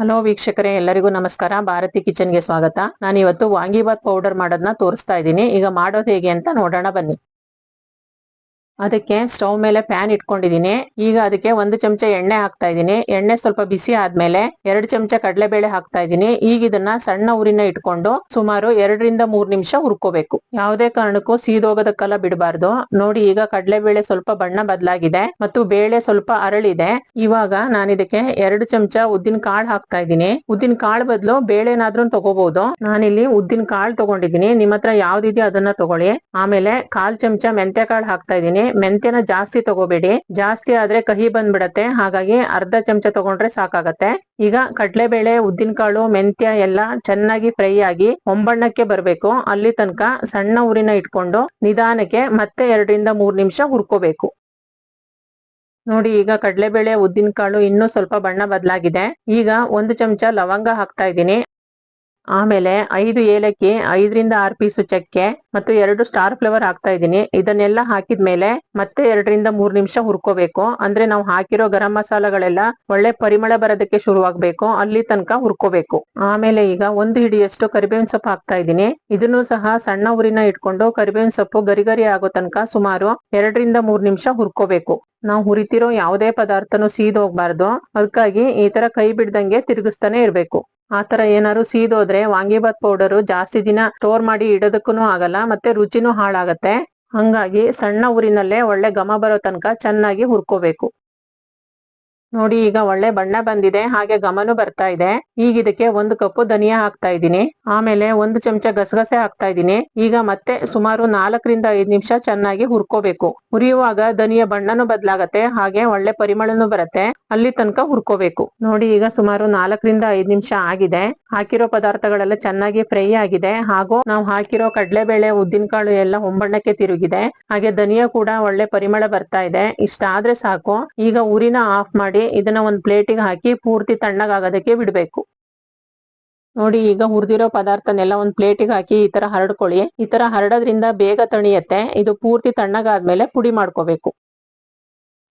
Hello ವೀಕ್ಷಕರೇ, ಎಲ್ಲರಿಗೂ ನಮಸ್ಕಾರ. ಭಾರತಿ ಕಿಚನ್ಗೆ ಸ್ವಾಗತ. ನಾನು ಇವತ್ತು ವಾಂಗಿಬಾತ್ ಪೌಡರ್ ಮಾಡೋದನ್ನ ತೋರಿಸ್ತಾ ಇದ್ದೀನಿ. ಈಗ ಮಾಡೋದು ಹೇಗೆ ಅಂತ ನೋಡೋಣ ಬನ್ನಿ. ಅದಕ್ಕೆ ಸ್ಟವ್ ಮೇಲೆ ಪ್ಯಾನ್ ಇಟ್ಕೊಂಡಿದ್ದೀನಿ. ಈಗ ಅದಕ್ಕೆ ಒಂದು ಚಮಚ ಎಣ್ಣೆ ಹಾಕ್ತಾ ಇದ್ದೀನಿ. ಎಣ್ಣೆ ಸ್ವಲ್ಪ ಬಿಸಿ ಆದ್ಮೇಲೆ ಎರಡು ಚಮಚ ಕಡಲೆಬೇಳೆ ಹಾಕ್ತಾ ಇದ್ದೀನಿ. ಈಗ ಇದನ್ನ ಸಣ್ಣ ಉರಿನ ಇಟ್ಕೊಂಡು ಸುಮಾರು ಎರಡರಿಂದ ಮೂರ್ ನಿಮಿಷ ಹುರ್ಕೋಬೇಕು. ಯಾವುದೇ ಕಾರಣಕ್ಕೂ ಸೀದೋಗೋದಕ್ಕೆಲ್ಲ ಬಿಡಬಾರ್ದು. ನೋಡಿ, ಈಗ ಕಡಲೆಬೇಳೆ ಸ್ವಲ್ಪ ಬಣ್ಣ ಬದಲಾಗಿದೆ ಮತ್ತು ಬೇಳೆ ಸ್ವಲ್ಪ ಅರಳಿದೆ. ಇವಾಗ ನಾನು ಇದಕ್ಕೆ ಎರಡು ಚಮಚ ಉದ್ದಿನ ಕಾಳು ಹಾಕ್ತಾ ಇದ್ದೀನಿ. ಉದ್ದಿನ ಕಾಳು ಬದಲು ಬೇಳೆನಾದ್ರೂ ತಗೋಬಹುದು ನಾನಿಲ್ಲಿ ಉದ್ದಿನ ಕಾಳು ತಗೊಂಡಿದ್ದೀನಿ. ನಿಮ್ಮ ಹತ್ರ ಯಾವ್ದಿದೆಯೋ ಅದನ್ನ ತಗೊಳ್ಳಿ. ಆಮೇಲೆ ಕಾಲ್ ಚಮಚ ಮೆಂತ್ಯ ಕಾಳು ಹಾಕ್ತಾ ಇದ್ದೀನಿ. ಮೆಂತ್ಯನ ಜಾಸ್ತಿ ತಗೋಬೇಡಿ. ಜಾಸ್ತಿ ಆದ್ರೆ ಕಹಿ ಬಂದ್ಬಿಡತ್ತೆ. ಹಾಗಾಗಿ ಅರ್ಧ ಚಮಚ ತಗೊಂಡ್ರೆ ಸಾಕಾಗತ್ತೆ. ಈಗ ಕಡಲೆಬೇಳೆ, ಉದ್ದಿನಕಾಳು, ಮೆಂತ್ಯ ಎಲ್ಲ ಚೆನ್ನಾಗಿ ಫ್ರೈ ಆಗಿ ಹೊಂಬಣ್ಣಕ್ಕೆ ಬರ್ಬೇಕು. ಅಲ್ಲಿ ತನಕ ಸಣ್ಣ ಊರಿನ ಇಟ್ಕೊಂಡು ನಿಧಾನಕ್ಕೆ ಮತ್ತೆ ಎರಡರಿಂದ ಮೂರ್ ನಿಮಿಷ ಹುರ್ಕೋಬೇಕು. ನೋಡಿ, ಈಗ ಕಡಲೆಬೇಳೆ, ಉದ್ದಿನಕಾಳು ಇನ್ನೂ ಸ್ವಲ್ಪ ಬಣ್ಣ ಬದಲಾಗಿದೆ. ಈಗ ಒಂದು ಚಮಚ ಲವಂಗ ಹಾಕ್ತಾ ಇದ್ದೀನಿ. ಆಮೇಲೆ ಐದು ಏಲಕ್ಕಿ, ಐದರಿಂದ ಆರು ಪೀಸು ಚಕ್ಕೆ ಮತ್ತು ಎರಡು ಸ್ಟಾರ್ ಫ್ಲವರ್ ಹಾಕ್ತಾ ಇದ್ದೀನಿ. ಇದನ್ನೆಲ್ಲ ಹಾಕಿದ್ಮೇಲೆ ಮತ್ತೆ ಎರಡರಿಂದ ಮೂರು ನಿಮಿಷ ಹುರ್ಕೋಬೇಕು. ಅಂದ್ರೆ ನಾವು ಹಾಕಿರೋ ಗರಂ ಮಸಾಲಗಳೆಲ್ಲ ಒಳ್ಳೆ ಪರಿಮಳ ಬರೋದಕ್ಕೆ ಶುರುವಾಗಬೇಕು. ಅಲ್ಲಿ ತನಕ ಹುರ್ಕೋಬೇಕು. ಆಮೇಲೆ ಈಗ ಒಂದು ಹಿಡಿಯಷ್ಟು ಕರಿಬೇವಿನ ಸೊಪ್ಪು ಹಾಕ್ತಾ ಇದ್ದೀನಿ. ಇದನ್ನು ಸಹ ಸಣ್ಣ ಉರಿನ ಇಟ್ಕೊಂಡು ಕರಿಬೇವಿನ ಸೊಪ್ಪು ಗರಿಗರಿ ಗರಿ ಆಗೋ ತನಕ ಸುಮಾರು ಎರಡರಿಂದ ಮೂರು ನಿಮಿಷ ಹುರ್ಕೋಬೇಕು. ನಾವು ಹುರಿತಿರೋ ಯಾವುದೇ ಪದಾರ್ಥನೂ ಸೀದೋಗ್ಬಾರ್ದು. ಅದಕ್ಕಾಗಿ ಈ ತರ ಕೈ ಬಿಡ್ದಂಗೆ ತಿರುಗಿಸ್ತಾನೆ ಇರ್ಬೇಕು. ಆತರ ಏನಾದ್ರು ಸೀದೋದ್ರೆ ವಾಂಗಿಬಾತ್ ಪೌಡರ್ ಜಾಸ್ತಿ ದಿನ ಸ್ಟೋರ್ ಮಾಡಿ ಇಡೋದಕ್ಕೂ ಆಗಲ್ಲ, ಮತ್ತೆ ರುಚಿನೂ ಹಾಳಾಗತ್ತೆ. ಹಂಗಾಗಿ ಸಣ್ಣ ಊರಿನಲ್ಲೇ ಒಳ್ಳೆ ಘಮ ಬರೋ ತನಕ ಚೆನ್ನಾಗಿ ಹುರ್ಕೋಬೇಕು. ನೋಡಿ, ಈಗ ಒಳ್ಳೆ ಬಣ್ಣ ಬಂದಿದೆ, ಹಾಗೆ ಗಮನು ಬರ್ತಾ ಇದೆ. ಈಗ ಇದಕ್ಕೆ ಒಂದು ಕಪ್ಪು ಧನಿಯಾ ಹಾಕ್ತಾ ಇದ್ದೀನಿ. ಆಮೇಲೆ ಒಂದು ಚಮಚ ಗಸಗಸೆ ಹಾಕ್ತಾ ಇದ್ದೀನಿ. ಈಗ ಮತ್ತೆ ಸುಮಾರು ನಾಲ್ಕರಿಂದ ಐದು ನಿಮಿಷ ಚೆನ್ನಾಗಿ ಹುರ್ಕೋಬೇಕು. ಹುರಿಯುವಾಗ ಧನಿಯ ಬಣ್ಣನು ಬದಲಾಗತ್ತೆ, ಹಾಗೆ ಒಳ್ಳೆ ಪರಿಮಳನು ಬರುತ್ತೆ. ಅಲ್ಲಿ ತನಕ ಹುರ್ಕೋಬೇಕು. ನೋಡಿ, ಈಗ ಸುಮಾರು ನಾಲ್ಕರಿಂದ ಐದು ನಿಮಿಷ ಆಗಿದೆ. ಹಾಕಿರೋ ಪದಾರ್ಥಗಳೆಲ್ಲ ಚೆನ್ನಾಗಿ ಫ್ರೈ ಆಗಿದೆ. ಹಾಗೂ ನಾವು ಹಾಕಿರೋ ಕಡಲೆಬೇಳೆ, ಉದ್ದಿನಕಾಳು ಎಲ್ಲ ಹೊಂಬಣ್ಣಕ್ಕೆ ತಿರುಗಿದೆ. ಹಾಗೆ ಧನಿಯಾ ಕೂಡ ಒಳ್ಳೆ ಪರಿಮಳ ಬರ್ತಾ ಇದೆ. ಇಷ್ಟ ಆದ್ರೆ ಸಾಕು. ಈಗ ಊರಿನ ಆಫ್ ಮಾಡಿ ಇದನ್ನ ಒಂದು ಪ್ಲೇಟಿಗೆ ಹಾಕಿ ಪೂರ್ತಿ ತಣ್ಣಗಾಗೋದಕ್ಕೆ ಬಿಡಬೇಕು. ನೋಡಿ ಈಗ ಹುರಿದಿರೋ ಪದಾರ್ಥನೆಲ್ಲ ಒಂದು ಪ್ಲೇಟಿಗೆ ಹಾಕಿ ಈ ತರ ಹರಡ್ಕೊಳ್ಳಿ. ಈ ತರ ಹರಡೋದ್ರಿಂದ ಬೇಗ ತಣಿಯತ್ತೆ. ಇದು ಪೂರ್ತಿ ತಣ್ಣಗಾದ್ಮೇಲೆ ಪುಡಿ ಮಾಡ್ಕೋಬೇಕು.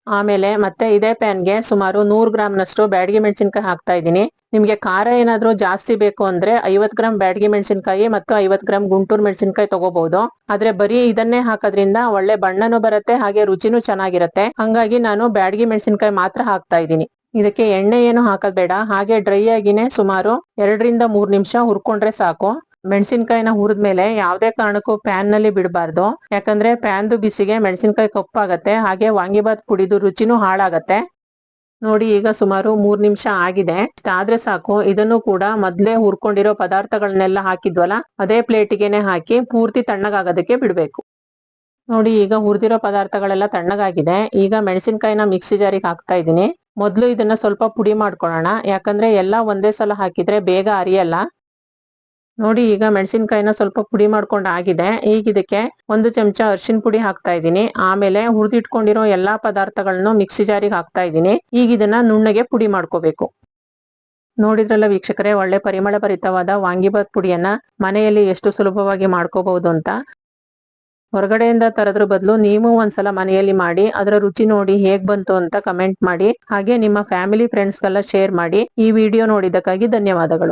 ಆಮೇಲೆ ಮತ್ತೆ ಇದೇ ಪ್ಯಾನ್ಗೆ ಸುಮಾರು ನೂರು ಗ್ರಾಮ್ನಷ್ಟು ಬ್ಯಾಡಗಿ ಮೆಣಸಿನ್ಕಾಯಿ ಹಾಕ್ತಾ ಇದ್ದೀನಿ. ನಿಮಗೆ ಖಾರ ಏನಾದರೂ ಜಾಸ್ತಿ ಬೇಕು ಅಂದ್ರೆ ಐವತ್ತು ಗ್ರಾಮ್ ಬ್ಯಾಡಗಿ ಮೆಣಸಿನ್ಕಾಯಿ ಮತ್ತು ಐವತ್ತು ಗ್ರಾಮ್ ಗುಂಟೂರು ಮೆಣಸಿನ್ಕಾಯಿ ತಗೋಬಹುದು ಆದ್ರೆ ಬರೀ ಇದನ್ನೇ ಹಾಕೋದ್ರಿಂದ ಒಳ್ಳೆ ಬಣ್ಣನೂ ಬರುತ್ತೆ, ಹಾಗೆ ರುಚಿನೂ ಚೆನ್ನಾಗಿರುತ್ತೆ. ಹಂಗಾಗಿ ನಾನು ಬ್ಯಾಡಗಿ ಮೆಣಸಿನ್ಕಾಯಿ ಮಾತ್ರ ಹಾಕ್ತಾ ಇದ್ದೀನಿ. ಇದಕ್ಕೆ ಎಣ್ಣೆ ಏನು ಹಾಕೋದ್ ಬೇಡ. ಹಾಗೆ ಡ್ರೈ ಆಗಿನೇ ಸುಮಾರು ಎರಡರಿಂದ ಮೂರು ನಿಮಿಷ ಹುರ್ಕೊಂಡ್ರೆ ಸಾಕು. ಮೆಣಸಿನ್ಕಾಯಿನ ಹುರಿದ್ಮೇಲೆ ಯಾವುದೇ ಕಾರಣಕ್ಕೂ ಪ್ಯಾನ್ನಲ್ಲಿ ಬಿಡಬಾರ್ದು. ಯಾಕಂದ್ರೆ ಪ್ಯಾನ್ದು ಬಿಸಿಗೆ ಮೆಣಸಿನ್ಕಾಯಿ ಕಪ್ಪಾಗತ್ತೆ, ಹಾಗೆ ವಾಂಗಿಬಾತ್ ಪುಡಿದು ರುಚಿನೂ ಹಾಳಾಗತ್ತೆ. ನೋಡಿ, ಈಗ ಸುಮಾರು ಮೂರ್ ನಿಮಿಷ ಆಗಿದೆ. ಆದ್ರೆ ಸಾಕು. ಇದನ್ನು ಕೂಡ ಮೊದ್ಲೇ ಹುರ್ಕೊಂಡಿರೋ ಪದಾರ್ಥಗಳನ್ನೆಲ್ಲ ಹಾಕಿದ್ವಲ್ಲ, ಅದೇ ಪ್ಲೇಟಿಗೆನೆ ಹಾಕಿ ಪೂರ್ತಿ ತಣ್ಣಗಾಗೋದಕ್ಕೆ ಬಿಡ್ಬೇಕು. ನೋಡಿ, ಈಗ ಹುರಿದಿರೋ ಪದಾರ್ಥಗಳೆಲ್ಲ ತಣ್ಣಗಾಗಿದೆ. ಈಗ ಮೆಣಸಿನ್ಕಾಯಿನ ಮಿಕ್ಸಿ ಜಾರಿಗೆ ಹಾಕ್ತಾ ಇದ್ದೀನಿ. ಮೊದ್ಲು ಇದನ್ನ ಸ್ವಲ್ಪ ಪುಡಿ ಮಾಡ್ಕೊಳ್ಳೋಣ. ಯಾಕಂದ್ರೆ ಎಲ್ಲ ಒಂದೇ ಸಲ ಹಾಕಿದ್ರೆ ಬೇಗ ಅರಿಯಲ್ಲ. ನೋಡಿ, ಈಗ ಮೆಣಸಿನ್ಕಾಯಿನ ಸ್ವಲ್ಪ ಪುಡಿ ಮಾಡ್ಕೊಂಡು ಆಗಿದೆ. ಈಗ ಇದಕ್ಕೆ ಒಂದು ಚಮಚ ಅರ್ಶಿನ ಪುಡಿ ಹಾಕ್ತಾ ಇದ್ದೀನಿ. ಆಮೇಲೆ ಹುರಿದಿಟ್ಕೊಂಡಿರೋ ಎಲ್ಲಾ ಪದಾರ್ಥಗಳನ್ನು ಮಿಕ್ಸಿ ಜಾರಿಗೆ ಹಾಕ್ತಾ ಇದ್ದೀನಿ. ಈಗ ಇದನ್ನ ನುಣ್ಣಗೆ ಪುಡಿ ಮಾಡ್ಕೋಬೇಕು. ನೋಡಿದ್ರಲ್ಲ ವೀಕ್ಷಕರೇ, ಒಳ್ಳೆ ಪರಿಮಳ ಭರಿತವಾದ ವಾಂಗಿಬಾತ್ ಪುಡಿಯನ್ನ ಮನೆಯಲ್ಲಿ ಎಷ್ಟು ಸುಲಭವಾಗಿ ಮಾಡ್ಕೋಬಹುದು ಅಂತ. ಹೊರಗಡೆಯಿಂದ ತರದ್ರ ಬದಲು ನೀವು ಒಂದ್ಸಲ ಮನೆಯಲ್ಲಿ ಮಾಡಿ, ಅದರ ರುಚಿ ನೋಡಿ ಹೇಗ್ ಬಂತು ಅಂತ ಕಮೆಂಟ್ ಮಾಡಿ, ಹಾಗೆ ನಿಮ್ಮ ಫ್ಯಾಮಿಲಿ, ಫ್ರೆಂಡ್ಸ್ಗೆಲ್ಲ ಶೇರ್ ಮಾಡಿ ಈ ವಿಡಿಯೋ ನೋಡಿದ್ದಕ್ಕಾಗಿ ಧನ್ಯವಾದಗಳು.